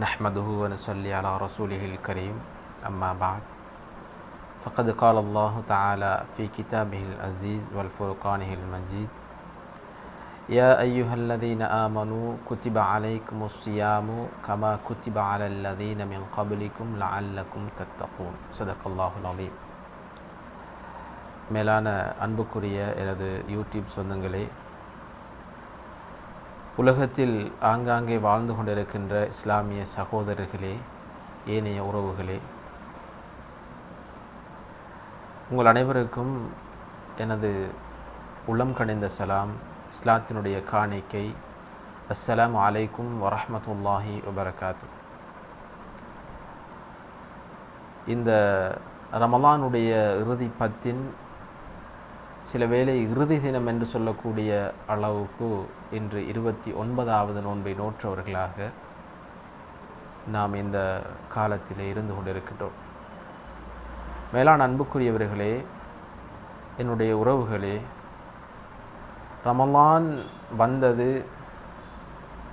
نحمده ونصلي على رسوله الكريم أما بعد فقد قال الله تعالى في كتابه العزيز والفرقانه المجيد يا أيها الذين آمنوا كتب عليكم الصيام كما كتب على الذين من قبلكم لعلكم تتقون صدق الله العظيم மேலான அன்புக்குரிய எனது யூடியூப் சொந்தங்களே உலகத்தில் ஆங்காங்கே வாழ்ந்து கொண்டிருக்கின்ற இஸ்லாமிய சகோதரர்களே ஏனைய உறவுகளே உங்கள் அனைவருக்கும் எனது உளம் கணிந்த சலாம் இஸ்லாத்தினுடைய காணிக்கை அஸ்ஸலாமு அலைக்கும் வரஹ்மத்துல்லாஹி வபரகாத்து. இந்த ரமலானுடைய இறுதி பத்தின் சில வேளை இறுதி தினம் என்று சொல்லக்கூடிய அளவுக்கு இன்று இருபத்தி ஒன்பதாவது நோன்பை நோற்றவர்களாக நாம் இந்த காலத்தில் இருந்து கொண்டிருக்கின்றோம். மேலான அன்புக்குரியவர்களே என்னுடைய உறவுகளே ரமலான் வந்தது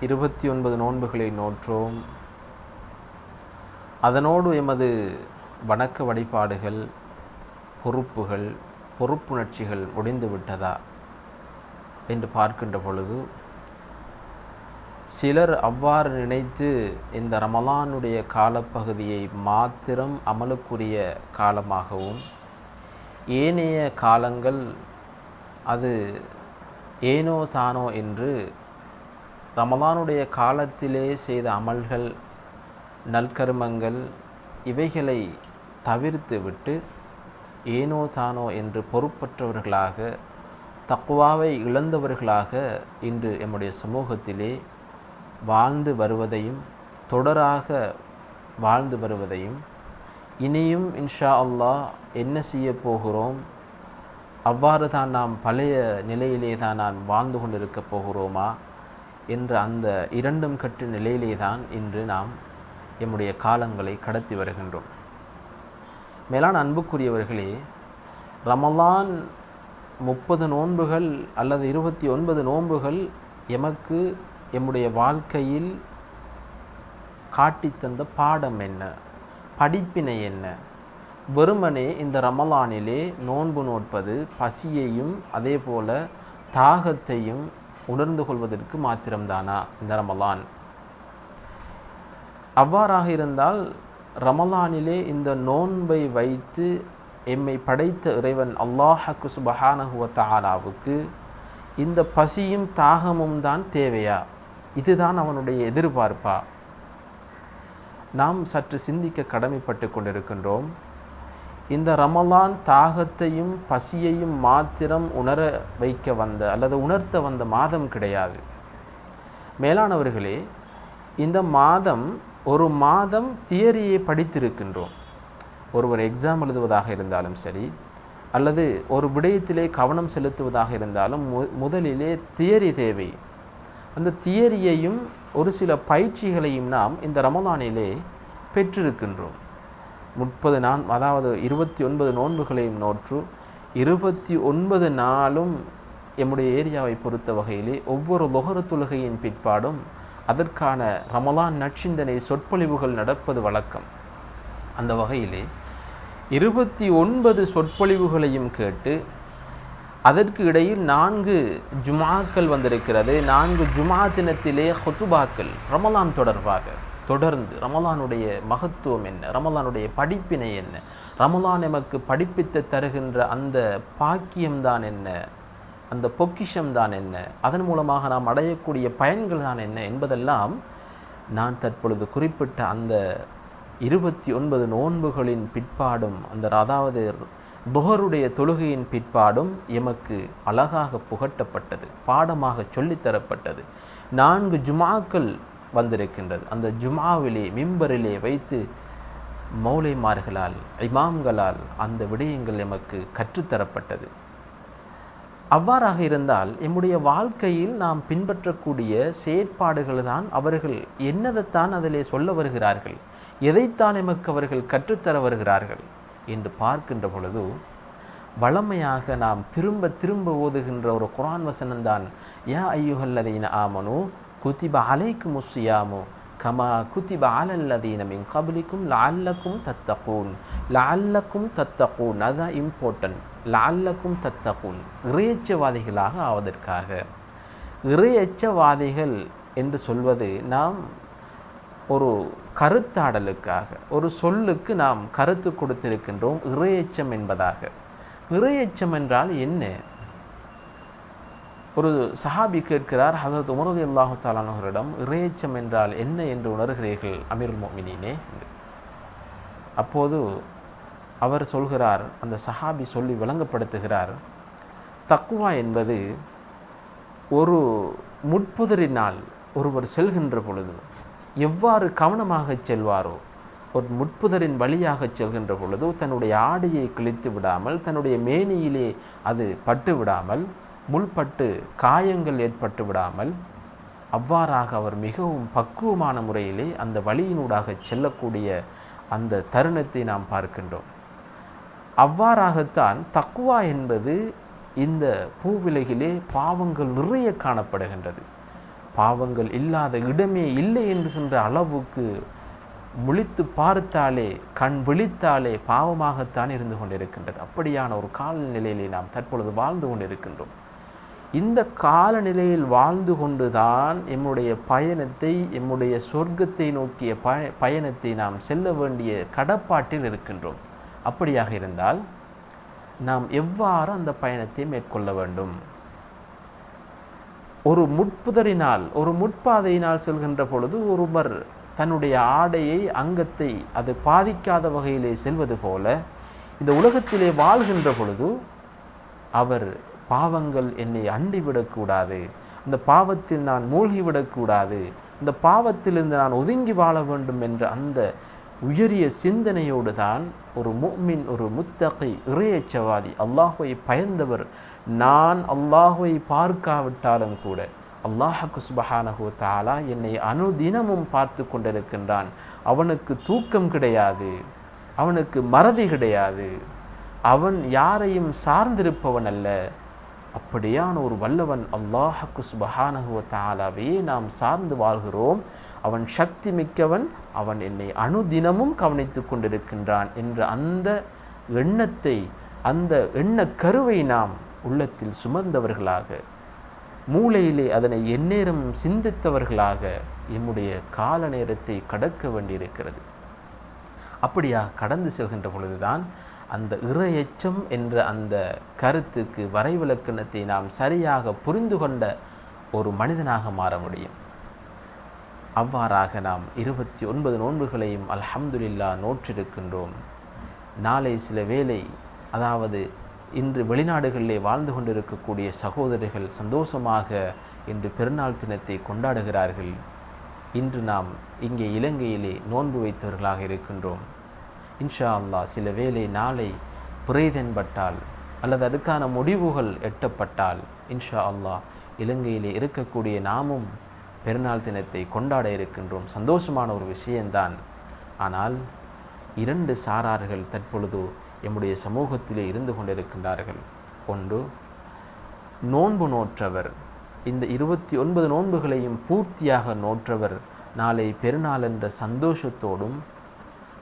இருபத்தி ஒன்பது நோன்புகளை நோற்றோம். அதனோடு எமது வணக்க வழிபாடுகள் பொறுப்புகள் பொறுப்புணர்ச்சிகள் முடிந்து விட்டதா என்று பார்க்கின்ற பொழுது சிலர் அவ்வாறு நினைத்து இந்த ரமலானுடைய காலப்பகுதியை மாத்திரம் அமலுக்குரிய காலமாகவும் ஏனைய காலங்கள் அது ஏனோ தானோ என்று ரமலானுடைய காலத்திலே செய்த அமல்கள் நல்கருமங்கள் இவைகளை தவிர்த்து விட்டு ஏனோ தானோ என்று பொறுப்பற்றவர்களாக தக்குவாவை இழந்தவர்களாக இன்று எம்முடைய சமூகத்திலே வாழ்ந்து வருவதையும் தொடராக வாழ்ந்து வருவதையும் இனியும் இன்ஷா அல்லாஹ் என்ன செய்ய போகிறோம்? அவ்வாறு தான் நாம் பழைய நிலையிலே தான் நான் வாழ்ந்து கொண்டிருக்க போகிறோமா? என்ற அந்த இரண்டும் கற்று நிலையிலே தான் இன்று நாம் எம்முடைய காலங்களை கடத்தி வருகின்றோம். மேலான அன்புக்குரியவர்களே ரமலான் முப்பது நோன்புகள் அல்லது இருபத்தி ஒன்பது நோன்புகள் எமக்கு எம்முடைய வாழ்க்கையில் காட்டித்தந்த பாடம் என்ன? படிப்பினை என்ன? வெறுமனே இந்த ரமலானிலே நோன்பு நோட்பது பசியையும் அதே போல தாகத்தையும் உணர்ந்து கொள்வதற்கு மாத்திரம்தானா இந்த ரமலான்? அவ்வாறாக இருந்தால் ரமலானிலே இந்த நோன்பை வைத்து எம்மை படைத்த இறைவன் அல்லாஹக்கு சுபஹானஹுவ தாலாவுக்கு இந்த பசியும் தாகமும் தான் தேவையா? இதுதான் அவனுடைய எதிர்பார்ப்பா? நாம் சற்று சிந்திக்க கடமைப்பட்டு கொண்டிருக்கின்றோம். இந்த ரமலான் தாகத்தையும் பசியையும் மாத்திரம் உணர வைக்க வந்த அல்லது உணர்த்த வந்த மாதம் கிடையாது. மேலானவர்களே இந்த மாதம் ஒரு மாதம் தியரியை படித்திருக்கின்றோம். ஒருவர் எக்ஸாம் எழுதுவதாக இருந்தாலும் சரி அல்லது ஒரு விடயத்திலே கவனம் செலுத்துவதாக இருந்தாலும் மு முதலிலே தியரி தேவை. அந்த தியரியையும் ஒரு சில பயிற்சிகளையும் நாம் இந்த ரமதானிலே பெற்றிருக்கின்றோம். முப்பது நான் அதாவது இருபத்தி ஒன்பது நோன்புகளையும் நோற்று இருபத்தி ஒன்பது நாளும் எம்முடைய ஏரியாவை பொறுத்த வகையிலே ஒவ்வொரு லொகர தொழுகையின் பிற்பாடும் அதற்கான ரமலான் நற்சிந்தனை சொற்பொழிவுகள் நடப்பது வழக்கம். அந்த வகையிலே இருபத்தி ஒன்பது சொற்பொழிவுகளையும் கேட்டு அதற்கு இடையில் நான்கு ஜுமாக்கள் வந்திருக்கிறது. நான்கு ஜுமா தினத்திலே ஹொத்துபாக்கள் ரமலான் தொடர்பாக தொடர்ந்து ரமலானுடைய மகத்துவம் என்ன ரமலானுடைய படிப்பினை என்ன ரமலான் எமக்கு படிப்பித்து தருகின்ற அந்த பாக்கியம்தான் என்ன அந்த பொக்கிஷம் தான் என்ன? அதன் மூலமாக நாம் அடையக்கூடிய பயன்கள் தான் என்ன என்பதெல்லாம் நான் தற்பொழுது குறிப்பிட்ட அந்த இருபத்தி ஒன்பது நோன்புகளின் பிற்பாடும் அந்த அதாவது புகருடைய தொழுகையின் பிற்பாடும் எமக்கு அழகாக புகட்டப்பட்டது பாடமாக சொல்லித்தரப்பட்டது நான்கு ஜுமாக்கள் வந்திருக்கின்றது. அந்த ஜுமாவிலே மிம்பரிலே வைத்து மௌலைமார்களால் இமாம்களால் அந்த விடயங்கள் எமக்கு கற்றுத்தரப்பட்டது அவ்வாறாக இருந்தால் எம்முடைய வாழ்க்கையில் நாம் பின்பற்றக்கூடிய செயற்பாடுகள் தான் அவர்கள் என்னதைத்தான் அதிலே சொல்ல வருகிறார்கள் எதைத்தான் எமக்கு அவர்கள் கற்றுத்தர வருகிறார்கள் என்று பார்க்கின்ற பொழுது வளமையாக நாம் திரும்ப திரும்ப ஓதுகின்ற ஒரு குரான் வசனம்தான் யா ஐயுஹல்லதீன ஆமனு குத்திப அலைக்கு முஸ்ஸியாமு கமா குத்திப அலல்லதீன மின் கபலிக்கும் லால்லக்கும் தத்தகூன். லால்லக்கும் தத்தகூன். அதுதான் இம்பார்ட்டன்ட் லால்லக்கும் தத்தகூன். இறையச்சவாதிகளாக ஆவதற்காக. இறையச்சவாதிகள் என்று சொல்வது நாம் ஒரு கருத்தாடலுக்காக ஒரு சொல்லுக்கு நாம் கருத்து கொடுத்திருக்கின்றோம் இறையச்சம் என்பதாக. இறையச்சம் என்றால் என்ன? ஒரு சஹாபி கேட்கிறார் ஹசரத் உமரது அல்லாஹு தாலானவரிடம் இறையச்சம் என்றால் என்ன என்று உணர்கிறீர்கள் அமீருல் மோமினினே அப்போது அவர் சொல்கிறார் அந்த சஹாபி சொல்லி விளங்கப்படுத்துகிறார் தக்குவா என்பது ஒரு முட்புதரினால் ஒருவர் செல்கின்ற பொழுது எவ்வாறு கவனமாக செல்வாரோ ஒரு முட்புதரின் வழியாக செல்கின்ற பொழுது தன்னுடைய ஆடையை கிழித்து விடாமல் தன்னுடைய மேனியிலே அது பட்டு விடாமல் முள்பட்டு காயங்கள் ஏற்பட்டு விடாமல் அவ்வாறாக அவர் மிகவும் பக்குவமான முறையிலே அந்த வழியினூடாக செல்லக்கூடிய அந்த தருணத்தை நாம் பார்க்கின்றோம். அவ்வாறாகத்தான் தக்குவா என்பது இந்த பூவிலகிலே பாவங்கள் நிறைய காணப்படுகின்றது. பாவங்கள் இல்லாத இடமே இல்லை என்கின்ற அளவுக்கு முழித்து பார்த்தாலே கண் விழித்தாலே பாவமாகத்தான் இருந்து கொண்டிருக்கின்றது. அப்படியான ஒரு காலநிலையிலே நாம் தற்பொழுது வாழ்ந்து கொண்டிருக்கின்றோம். இந்த காலநிலையில் வாழ்ந்து கொண்டுதான் எம்முடைய பயணத்தை எம்முடைய சொர்க்கத்தை நோக்கிய பய பயணத்தை நாம் செல்ல வேண்டிய கடப்பாட்டில் இருக்கின்றோம். அப்படியாக இருந்தால் நாம் எவ்வாறு அந்த பயணத்தை மேற்கொள்ள வேண்டும்? ஒரு முட்புதரினால் ஒரு முட்பாதையினால் செல்கின்ற பொழுது ஒருவர் தன்னுடைய ஆடையை அங்கத்தை அது பாதிக்காத வகையிலே செல்வது போல இந்த உலகத்திலே வாழ்கின்ற பொழுது அவர் பாவங்கள் என்னை அண்டிவிடக்கூடாது. அந்த பாவத்தில் நான் மூழ்கிவிடக்கூடாது. இந்த பாவத்திலிருந்து நான் ஒதுங்கி வாழ வேண்டும் என்ற அந்த உயரிய சிந்தனையோடு தான் ஒரு முக்மின் ஒரு முத்தகை இறையச்சவாதி அல்லாஹுவை பயந்தவர் நான் அல்லாஹுவை பார்க்காவிட்டாலும் கூட அல்லாஹுக்கு சுபஹானஹு தாலா என்னை அனுதினமும் பார்த்து கொண்டிருக்கின்றான். அவனுக்கு தூக்கம் கிடையாது. அவனுக்கு மறதி கிடையாது. அவன் யாரையும் சார்ந்திருப்பவன் அல்ல அப்படியான ஒரு வல்லவன் அல்லாஹக்கு சுபஹானஹுவ தாலாவே நாம் சார்ந்து வாழ்கிறோம். அவன் சக்தி மிக்கவன் அவன் என்னை அணுதினமும் கவனித்து கொண்டிருக்கின்றான் என்ற அந்த எண்ணத்தை அந்த எண்ண கருவை நாம் உள்ளத்தில் சுமந்தவர்களாக மூளையிலே அதனை எந்நேரம் சிந்தித்தவர்களாக எம்முடைய கால நேரத்தை கடக்க வேண்டியிருக்கிறது. அப்படியா கடந்து செல்கின்ற பொழுதுதான் அந்த இறையச்சம் என்ற அந்த கருத்துக்கு வரைவிலக்கணத்தை நாம் சரியாக புரிந்து கொண்ட ஒரு மனிதனாக மாற முடியும். அவ்வாறாக நாம் இருபத்தி ஒன்பது நோன்புகளையும் அல்ஹம்துலில்லா நோற்றிருக்கின்றோம். நாளை சில வேளை அதாவது இன்று வெளிநாடுகளிலே வாழ்ந்து கொண்டிருக்கக்கூடிய சகோதரர்கள் சந்தோஷமாக இன்று பெருநாள் தினத்தை கொண்டாடுகிறார்கள். இன்று நாம் இங்கே இலங்கையிலே நோன்பு வைத்தவர்களாக இருக்கின்றோம். இன்ஷா அல்லாஹ் சில வேளை நாளை புரைதென்பட்டால் அல்லது அதுக்கான முடிவுகள் எட்டப்பட்டால் இன்ஷா அல்லாஹ் இலங்கையிலே இருக்கக்கூடிய நாமும் பெருநாள் தினத்தை கொண்டாட இருக்கின்றோம். சந்தோஷமான ஒரு விஷயம்தான். ஆனால் இரண்டு சாரார்கள் தற்பொழுது எம்முடைய சமூகத்திலே இருந்து கொண்டிருக்கின்றார்கள். ஒன்று நோன்பு நோற்றவர். இந்த இருபத்தி ஒன்பது நோன்புகளையும் பூர்த்தியாக நோற்றவர். நாளை பெருநாள் என்ற சந்தோஷத்தோடும்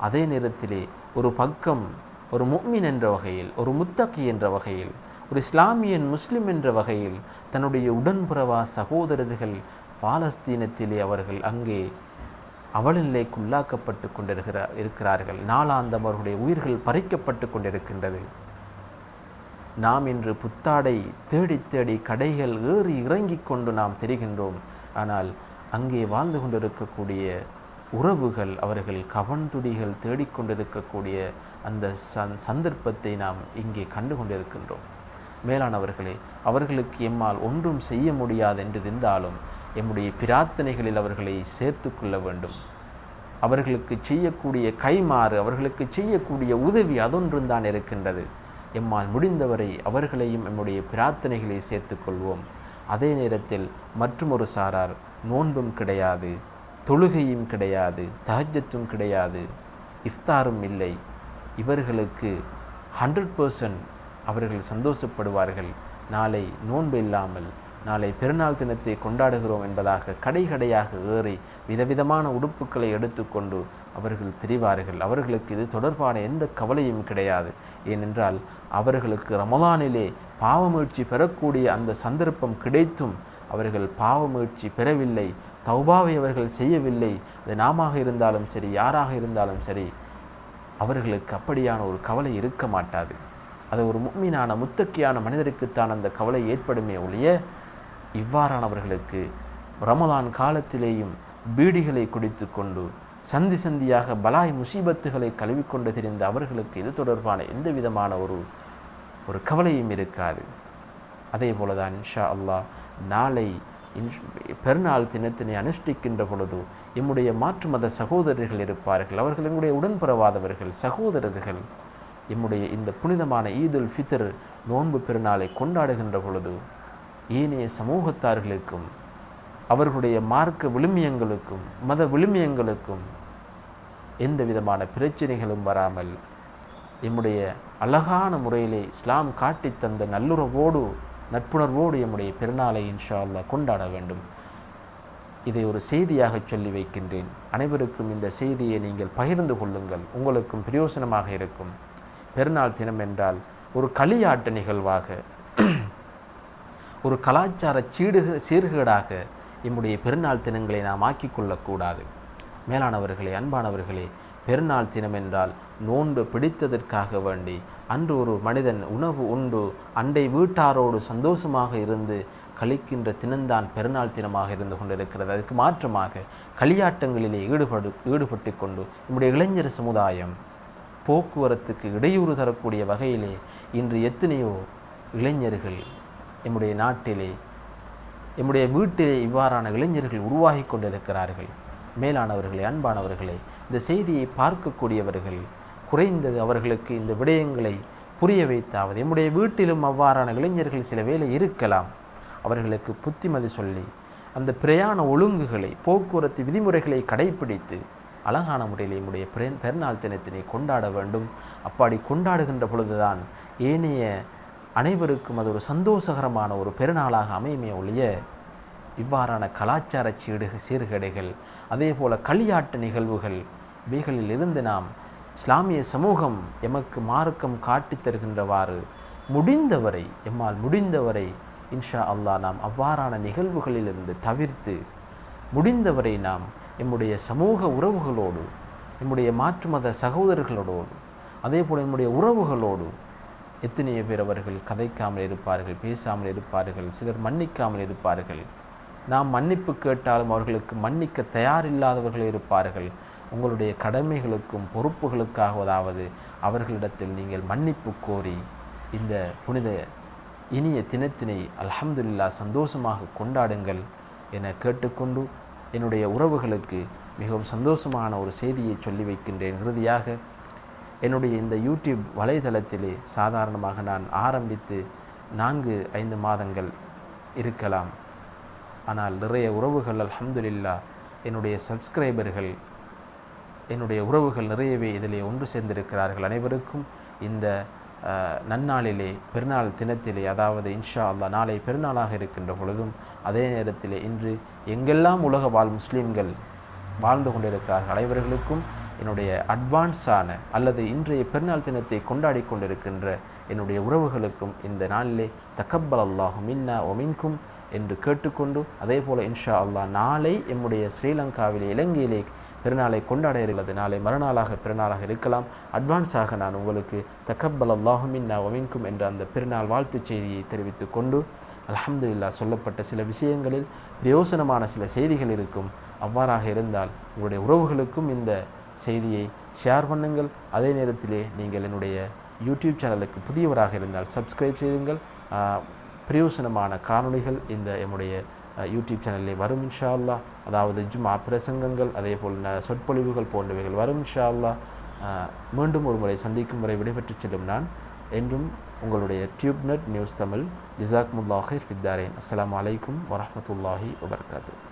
அதே நேரத்திலே ஒரு பக்கம் ஒரு முக்மின் என்ற வகையில் ஒரு முத்தகி என்ற வகையில் ஒரு இஸ்லாமியன் முஸ்லிம் என்ற வகையில் தன்னுடைய உடன்புறவா சகோதரர்கள் பாலஸ்தீனத்திலே அவர்கள் அங்கே அவலநிலைக்கு உள்ளாக்கப்பட்டு கொண்டிருக்கிறார் இருக்கிறார்கள். நாளாந்தம் அவர்களுடைய உயிர்கள் பறிக்கப்பட்டு கொண்டிருக்கின்றது. நாம் இன்று புத்தாடை தேடி தேடி கடைகள் ஏறி இறங்கிக் கொண்டு நாம் தெரிகின்றோம். ஆனால் அங்கே வாழ்ந்து கொண்டிருக்கக்கூடிய உறவுகள் அவர்கள் கவன்துடிகள் தேடிக்கொண்டிருக்கக்கூடிய அந்த சந் சந்தர்ப்பத்தை நாம் இங்கே கண்டு கொண்டிருக்கின்றோம் மேலானவர்களே அவர்களுக்கு எம்மால் ஒன்றும் செய்ய முடியாது என்றிருந்தாலும் எம்முடைய பிரார்த்தனைகளில் அவர்களை சேர்த்து கொள்ள வேண்டும். அவர்களுக்கு செய்யக்கூடிய கைமாறு அவர்களுக்கு செய்யக்கூடிய உதவி அதொன்றும் தான் இருக்கின்றது. எம்மால் முடிந்தவரை அவர்களையும் எம்முடைய பிரார்த்தனைகளை சேர்த்துக்கொள்வோம் அதே நேரத்தில் மற்றுமொரு சாரார் நோன்பும் கிடையாது. தொழுகையும் கிடையாது தஹஜத்தும் கிடையாது இஃப்தாரும் இல்லை. இவர்களுக்கு ஹண்ட்ரட் பர்சன்ட் அவர்கள் சந்தோஷப்படுவார்கள். நாளை நோன்பு இல்லாமல் நாளை பெருநாள் தினத்தை கொண்டாடுகிறோம் என்பதாக கடை கடையாக ஏறி விதவிதமான உடுப்புகளை எடுத்துக்கொண்டு அவர்கள் தெரிவார்கள். அவர்களுக்கு இது தொடர்பான எந்த கவலையும் கிடையாது. ஏனென்றால் அவர்களுக்கு ரமலானிலே பாவமீழ்ச்சி பெறக்கூடிய அந்த சந்தர்ப்பம் கிடைத்தும் அவர்கள் பாவமீழ்ச்சி பெறவில்லை. தௌபாவை அவர்கள் செய்யவில்லை. அது நாமாக இருந்தாலும் சரி யாராக இருந்தாலும் சரி அவர்களுக்கு அப்படியான ஒரு கவலை இருக்க மாட்டாது. அது ஒரு முக்மீனான முத்தக்கியான மனிதருக்குத்தான் அந்த கவலை ஏற்படுமே ஒழிய இவ்வாறானவர்களுக்கு ரமதான் காலத்திலேயும் பீடிகளை குடித்து கொண்டு சந்தி சந்தியாக பலாய் முசீபத்துகளை கழுவிக்கொண்டு தெரிந்த அவர்களுக்கு இது தொடர்பான எந்த விதமான ஒரு ஒரு கவலையும் இருக்காது. அதே போல தான் இன்ஷா அல்லாஹ் நாளை பெருநாள் தினத்தினை அனுஷ்டிக்கின்ற பொழுது எம்முடைய மாற்று மத சகோதரர்கள் இருப்பார்கள். அவர்கள் எங்களுடைய உடன்பிறவாதவர்கள் சகோதரர்கள். எம்முடைய இந்த புனிதமான ஈதுல் ஃபித்ர் நோன்பு பெருநாளை கொண்டாடுகின்ற பொழுது ஏனைய சமூகத்தார்களுக்கும் அவர்களுடைய மார்க்க விழுமியங்களுக்கும் மத விழுமியங்களுக்கும் எந்த விதமான பிரச்சனைகளும் வராமல் எம்முடைய அழகான முறையிலே இஸ்லாம் காட்டித் தந்த நல்லுறவோடு நட்புணர்வோடு எம்முடைய பெருநாளை இன்ஷா அல்லா கொண்டாட வேண்டும். இதை ஒரு செய்தியாக சொல்லி வைக்கின்றேன். அனைவருக்கும் இந்த செய்தியை நீங்கள் பகிர்ந்து கொள்ளுங்கள். உங்களுக்கும் பிரயோசனமாக இருக்கும். பெருநாள் தினம் என்றால் ஒரு களியாட்ட நிகழ்வாக ஒரு கலாச்சார சீடுக சீர்கேடாக நம்முடைய பெருநாள் தினங்களை நாம் ஆக்கிக் கொள்ளக்கூடாது. மேலானவர்களே அன்பானவர்களே பெருநாள் தினம் என்றால் நோன்பு பிடித்ததற்காக வேண்டி அன்று ஒரு மனிதன் உணவு உண்டு அண்டை வீட்டாரோடு சந்தோஷமாக இருந்து கழிக்கின்ற தினம்தான் பெருநாள் தினமாக இருந்து கொண்டிருக்கிறது. அதுக்கு மாற்றமாக களியாட்டங்களிலே ஈடுபடு ஈடுபட்டு கொண்டு நம்முடைய இளைஞர் சமுதாயம் போக்குவரத்துக்கு இடையூறு தரக்கூடிய வகையிலே இன்று எத்தனையோ இளைஞர்கள் நம்முடைய நாட்டிலே எம்முடைய வீட்டிலே இவ்வாறான இளைஞர்கள் உருவாகி கொண்டிருக்கிறார்கள். மேலானவர்களே அன்பானவர்களே இந்த செய்தியை பார்க்கக்கூடியவர்கள் குறைந்தது அவர்களுக்கு இந்த விடயங்களை புரிய வைத்தாவது. நம்முடைய வீட்டிலும் அவ்வாறான இளைஞர்கள் சில வேலை இருக்கலாம். அவர்களுக்கு புத்திமதி சொல்லி அந்த பிரயாண ஒழுங்குகளை போக்குவரத்து விதிமுறைகளை கடைப்பிடித்து அழகான முறையில் நம்முடைய பெரு- பெருநாள் தினத்தினை கொண்டாட வேண்டும். அப்படி கொண்டாடுகின்ற பொழுதுதான் ஏனைய அனைவருக்கும் அது ஒரு சந்தோஷகரமான ஒரு பெருநாளாக அமையுமே ஒழிய இவ்வாறான கலாச்சார சீடு சீர்கேடுகள் அதே போல் களியாட்டு நிகழ்வுகள் இவைகளில் இருந்து நாம் இஸ்லாமிய சமூகம் எமக்கு மார்க்கம் காட்டித் தருகின்றவாறு முடிந்தவரை எம்மால் முடிந்தவரை இன்ஷா அல்லா நாம் அவ்வாறான நிகழ்வுகளிலிருந்து தவிர்த்து முடிந்தவரை நாம் எம்முடைய சமூக உறவுகளோடு எம்முடைய மாற்று மத சகோதரர்களோடு அதே போல் நம்முடைய உறவுகளோடு எத்தனையோ பேர் அவர்கள் கதைக்காமல் இருப்பார்கள் பேசாமல் இருப்பார்கள் சிலர் மன்னிக்காமல் இருப்பார்கள். நாம் மன்னிப்பு கேட்டாலும் அவர்களுக்கு மன்னிக்க தயாரில்லாதவர்கள் இருப்பார்கள். உங்களுடைய கடமைகளுக்கும் பொறுப்புகளுக்காகவதாவது அவர்களிடத்தில் நீங்கள் மன்னிப்பு கோரி இந்த புனித இனிய தினத்தினை அல்ஹம்துல்லா சந்தோஷமாக கொண்டாடுங்கள் என கேட்டுக்கொண்டு என்னுடைய உறவுகளுக்கு மிகவும் சந்தோஷமான ஒரு செய்தியை சொல்லி வைக்கின்றேன். இறுதியாக என்னுடைய இந்த யூடியூப் வலைதளத்திலே சாதாரணமாக நான் ஆரம்பித்து நான்கு ஐந்து மாதங்கள் இருக்கலாம். ஆனால் நிறைய உறவுகள் அல்ஹம்துலில்லா என்னுடைய சப்ஸ்கிரைபர்கள் என்னுடைய உறவுகள் நிறையவே இதிலே ஒன்று சேர்ந்திருக்கிறார்கள் அனைவருக்கும் இந்த நன்னாளிலே பெருநாள் தினத்திலே அதாவது இன்ஷா அல்லா நாளை பெருநாளாக இருக்கின்ற பொழுதும் அதே நேரத்திலே இன்று எங்கெல்லாம் உலக வாழ் முஸ்லீம்கள் வாழ்ந்து கொண்டிருக்கிறார்கள் அனைவர்களுக்கும் என்னுடைய அட்வான்ஸான அல்லது இன்றைய பெருநாள் தினத்தை கொண்டாடி கொண்டிருக்கின்ற என்னுடைய உறவுகளுக்கும் இந்த நாளிலே தக்கப்பல் அல்லாஹு மின்னா ஒமின்கும் என்று கேட்டுக்கொண்டு அதே போல் இன்ஷா அல்லாஹ் நாளை எம்முடைய ஸ்ரீலங்காவிலே இலங்கையிலே பிறநாளை கொண்டாட இருக்கிறது நாளை மறுநாளாக பிறநாளாக இருக்கலாம். அட்வான்ஸாக நான் உங்களுக்கு தக்கப்பல் அல்லாஹுமின் நான் ஒமின்கும் என்ற அந்த பெருநாள் வாழ்த்துச் செய்தியை தெரிவித்துக் கொண்டு அல்ஹம்துலில்லாஹ் சொல்லப்பட்ட சில விஷயங்களில் பிரயோசனமான சில செய்திகள் இருக்கும். அவ்வாறாக இருந்தால் உங்களுடைய உறவுகளுக்கும் இந்த செய்தியை ஷேர் பண்ணுங்கள். அதே நேரத்திலே நீங்கள் என்னுடைய யூடியூப் சேனலுக்கு புதியவராக இருந்தால் சப்ஸ்கிரைப் செய்யுங்கள் பிரயோசனமான காணொளிகள் இந்த என்னுடைய யூடியூப் சேனலில் வரும் இன்ஷா அல்லா அதாவது ஜும்மா பிரசங்கங்கள் அதே போல் சொற்பொழிவுகள் போன்றவைகள் வரும் இன்ஷா அல்லா மீண்டும் ஒரு முறை சந்திக்கும் முறை விடைபெற்றுச் செல்லும் நான். என்றும் உங்களுடைய டியூப்நெட் நியூஸ் தமிழ் ஜிசாக்முல்லாஹிர் ஃபித்தாரேன். அஸ்லாம் அலைக்கும் வரமத்துல்லாஹி வபரகாத்துஹு